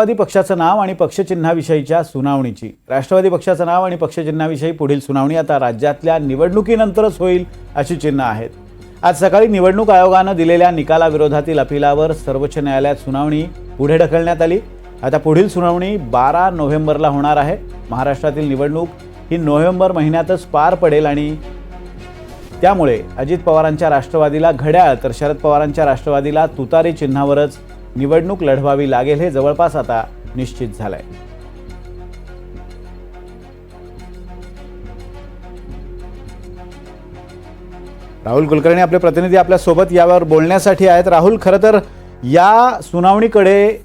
राष्ट्रवादी पक्षाचं नाव आणि पक्षचिन्हाविषयीच्या सुनावणीची. राष्ट्रवादी पक्षाचं नाव आणि पक्षचिन्हाविषयी पुढील सुनावणी आता राज्यातल्या निवडणुकीनंतरच होईल अशी चिन्ह आहेत. आज सकाळी निवडणूक आयोगानं दिलेल्या निकालाविरोधातील अपिलावर सर्वोच्च न्यायालयात सुनावणी पुढे ढकलण्यात आली. आता पुढील सुनावणी बारा नोव्हेंबरला होणार आहे. महाराष्ट्रातील निवडणूक ही नोव्हेंबर महिन्यातच पार पडेल आणि त्यामुळे अजित पवारांच्या राष्ट्रवादीला घड्याळ तर शरद पवारांच्या राष्ट्रवादीला तुतारी चिन्हावरच निवडणूक लढवावी लागेल हे जवळपास आता निश्चित झालंय. राहुल कुलकर्णी आपले प्रतिनिधी आपल्यासोबत यावर बोलण्यासाठी आहेत. राहुल खरं तर या सुनावणीकडे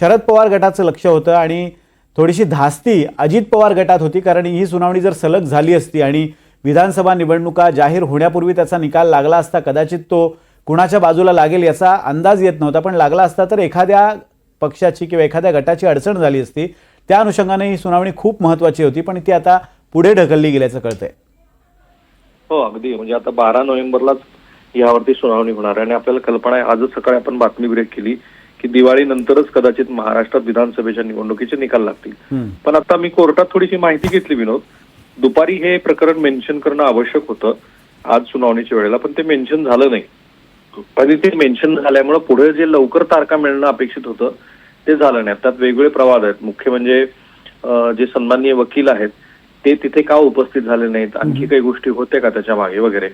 शरद पवार गटाचं लक्ष होतं आणि थोडीशी धास्ती अजित पवार गटात होती कारण ही सुनावणी जर सलग झाली असती आणि विधानसभा निवडणुका जाहीर होण्यापूर्वी त्याचा निकाल लागला असता कदाचित तो कुणाच्या बाजूला लागेल याचा अंदाज येत नव्हता पण लागला असता तर एखाद्या पक्षाची किंवा एखाद्या गटाची अडचण झाली असती. त्या अनुषंगाने ही सुनावणी खूप महत्त्वाची होती पण ती आता पुढे ढकलली गेल्याचं कळतंय. हो अगदी. म्हणजे आता बारा नोव्हेंबरलाच यावरती सुनावणी होणार आहे आणि आपल्याला कल्पना आहे आजच सकाळी आपण बातमी ब्रेक केली की दिवाळीनंतरच कदाचित महाराष्ट्रात विधानसभेच्या निवडणुकीचे निकाल लागतील. पण आता मी कोर्टात थोडीशी माहिती घेतली विनोद. दुपारी हे प्रकरण मेन्शन करणं आवश्यक होतं आज सुनावणीच्या वेळेला पण ते मेन्शन झालं नाही. आणि ते मेन्शन झाल्यामुळे पुढे जे लवकर तारखा मिळणं अपेक्षित होतं ते झालं नाही. त्यात वेगवेगळे प्रवाद आहेत. मुख्य म्हणजे जे सन्माननीय वकील आहेत ते तिथे का उपस्थित झाले नाहीत? आणखी काही गोष्टी होत्या का त्याच्यामागे वगैरे?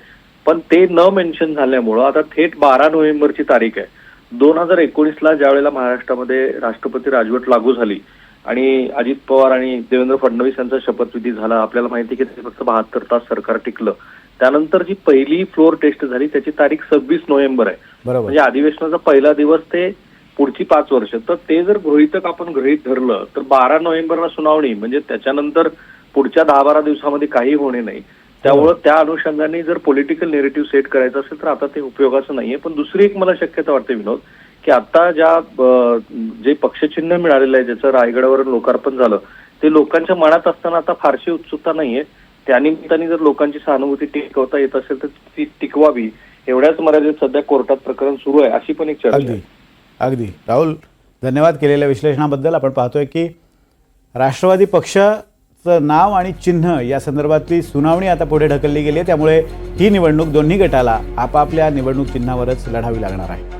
पण ते न मेन्शन झाल्यामुळं आता थेट बारा नोव्हेंबरची तारीख आहे. दोन हजार एकोणीसला ज्या वेळेला महाराष्ट्रामध्ये राष्ट्रपती राजवट लागू झाली आणि अजित पवार आणि देवेंद्र फडणवीस यांचा शपथविधी झाला. आपल्याला माहिती की ते फक्त बहात्तर तास सरकार टिकलं. त्यानंतर जी पहिली फ्लोअर टेस्ट झाली त्याची तारीख सव्वीस नोव्हेंबर आहे. म्हणजे अधिवेशनाचा पहिला दिवस ते पुढची पाच वर्ष. तर ते जर गृहितक आपण गृहित धरलं तर बारा नोव्हेंबरला सुनावणी म्हणजे त्याच्यानंतर पुढच्या दहा बारा दिवसामध्ये काही होणे नाही. त्यामुळं त्या अनुषंगाने जर पॉलिटिकल नेरेटिव्ह सेट करायचं असेल तर आता ते उपयोगाचं नाहीये. पण दुसरी एक मला शक्यता वाटते विनोद की आता ज्या जे पक्षचिन्ह मिळालेलं आहे ज्याचं रायगडावर लोकार्पण झालं ते लोकांच्या मनात असताना आता फारशी उत्सुकता नाहीये. त्यानिमित्ताने जर लोकांची सहानुभूती टिकवता येत असेल तर ती टिकवावी. एवढ्याच मर्यादेत सध्या कोर्टात प्रकरण सुरू आहे अशी पण एक चर्चा अगदी. अगदी. राहुल धन्यवाद केलेल्या विश्लेषणाबद्दल. आपण पाहतोय की राष्ट्रवादी पक्षाचं नाव आणि चिन्ह या संदर्भातली सुनावणी आता पुढे ढकलली गेली आहे. त्यामुळे ही निवडणूक दोन्ही गटाला आपापल्या निवडणूक चिन्हावरच लढावी लागणार आहे.